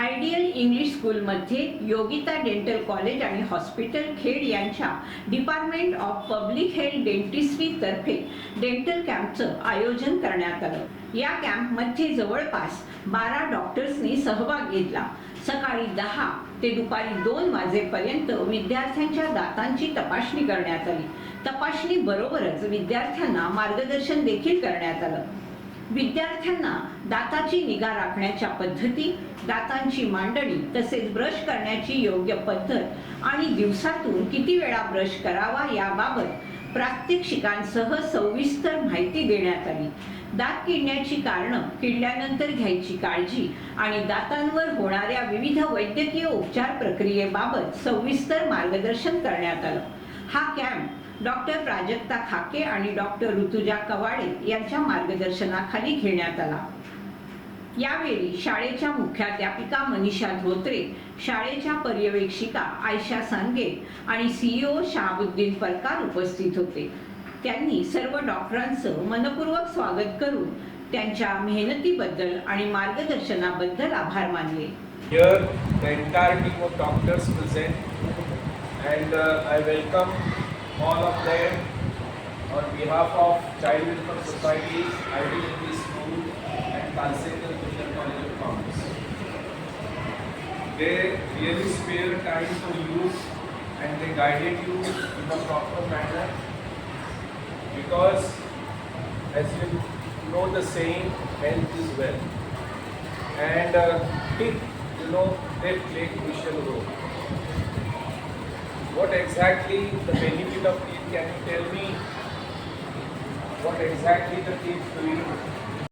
Ideal English स्कूलमध्ये Yogita dental college आणि hospital Khed यांच्या डिपार्टमेंट ऑफ पब्लिक हेल्थ डेंटिस्ट्रीतर्फे डेंटल कॅम्पचं आयोजन करण्यात आलं. या कॅम्पमध्ये जवळपास बारा डॉक्टर्सनी सहभाग घेतला. सकाळी दहा ते दुपारी दोन वाजेपर्यंत विद्यार्थ्यांच्या दातांची तपासणी करण्यात आली. तपासणी बरोबरच विद्यार्थ्यांना मार्गदर्शन देखील करण्यात आलं. विद्यार्थ्यांना दाताची निगा राखण्याच्या पद्धती दातांची मांडणी तसेच ब्रश करण्याची योग्य पद्धत आणि दिवसातून किती वेळा ब्रश करावा याबाबत प्रात्यक्षिकांसह सविस्तर माहिती देण्यात आली. दात किडण्याची कारणं किडल्यानंतर घ्यायची काळजी आणि दातांवर होणाऱ्या विविध वैद्यकीय उपचार प्रक्रियेबाबत सविस्तर मार्गदर्शन करण्यात आलं. हा कॅम्प डॉक्टर प्राजक्ता खाके आणि डॉक्टर ऋतुजा कवाडे यांच्या मार्गदर्शनाखाली घेण्यात आला. यावेळी शाळेच्या मुख्याध्यापिका मनीषा धोत्रे शाळेच्या पर्यवेक्षिका आयशा सांगे आणि सीईओ शहाबुद्दीन परकार उपस्थित होते. त्यांनी सर्व डॉक्टरांचं मनपूर्वक स्वागत करून त्यांच्या मेहनतीबद्दल आणि मार्गदर्शनाबद्दल आभार मानले. Here, the entire team of doctors present, and uh, I welcome all of them on behalf of Child Welfare Society, IDLP School, and Kalsenkar Junior College of Commerce. They really spare time for you, and they guided you in a proper manner, because as you know the saying, health is wealth and uh, you know, they play crucial role. What exactly the benefit of teeth? Can you tell me what exactly the teeth do?